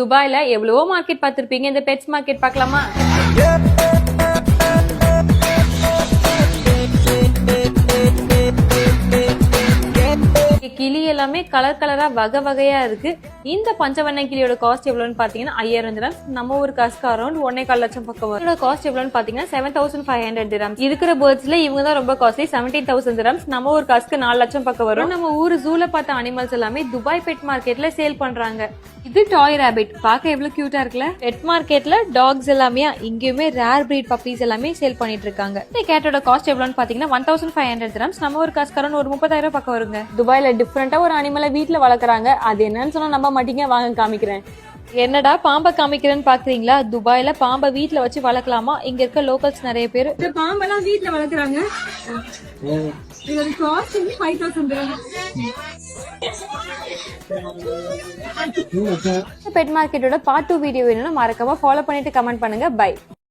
துபாய்ல எவ்வளவோ மார்க்கெட் பார்த்துருப்பீங்க. இந்த பெட்ஸ் மார்க்கெட் பார்க்கலாமா? கிளி எல்லாமே கலர் கலரா வகை வகையா இருக்கு. இந்த பஞ்சவண்ண கிளியோட காஸ்ட் எவ்வளவுன்னு பாத்தீங்கன்னா ஐயாயிரம் திரம்ஸ் நம்ம ஒரு காசுக்கு அரௌண்ட் ஒன்னே கால் லட்சம் பக்கம் வரும். இதோட காஸ்ட் எவ்வளவுன்னு பாத்தீங்கன்னா seven thousand five hundred dirhams இருக்கிற பேர்ட்ஸ்ல இவங்க தான் ரொம்ப காஸ்ட்லி செவன்டீன் தௌசண்ட் திரம்ஸ் நம்ம ஒரு காசுக்கு நாலு லட்சம் பக்கம் வரும். நம்ம ஊர் ஜூல பார்த்த அனிமல்ஸ் எல்லாமே துபாய் பெட் மார்க்கெட்ல சேல் பண்றாங்க. இது டாய் ரேபிட் பார்க்க எவ்வளவு கியூட்டா இருக்குல்ல? பெட் மார்க்கெட்ல டாக்ஸ் எல்லாமே இங்கேயுமே ரேர் பிரீட் பப்பீஸ் எல்லாமே சேல் பண்ணிட்டு இருக்காங்க. இந்த கேட்டோட காஸ்ட் எவ்வளவுன்னு பாத்தீங்கன்னா one thousand five hundred dirhams நம்ம ஒரு காசுக்காரன் ஒரு முப்பதாயிரம் பக்கம் வருங்க. துபாயில டிஃப்ரெண்டா ஒரு அனிமலை வீட்டுல வளர்க்குறாங்க. அது என்னன்னு சொன்னா நம்ம மாட்டீங்க வாங்க காமிக்கிறேன். என்னடா பாம்பை காமிக்கிறேன்னு பாக்குறீங்களா? துபாயில பாம்பை வீட்ல வச்சு வளர்க்கலாமா? இங்க இருக்க லோக்கல்ஸ் நிறைய பேர் இந்த பாம்பெல்லாம் வீட்ல வளர்க்குறாங்க. இதோட காஸ்ட் வந்து ஃபைவ் தௌசண்ட் பெட் மார்க்கெட்டோட பார்ட் டூ வீடியோ வேணும்னா மறக்காம ஃபாலோ பண்ணிட்டு கமெண்ட் பண்ணுங்க. பை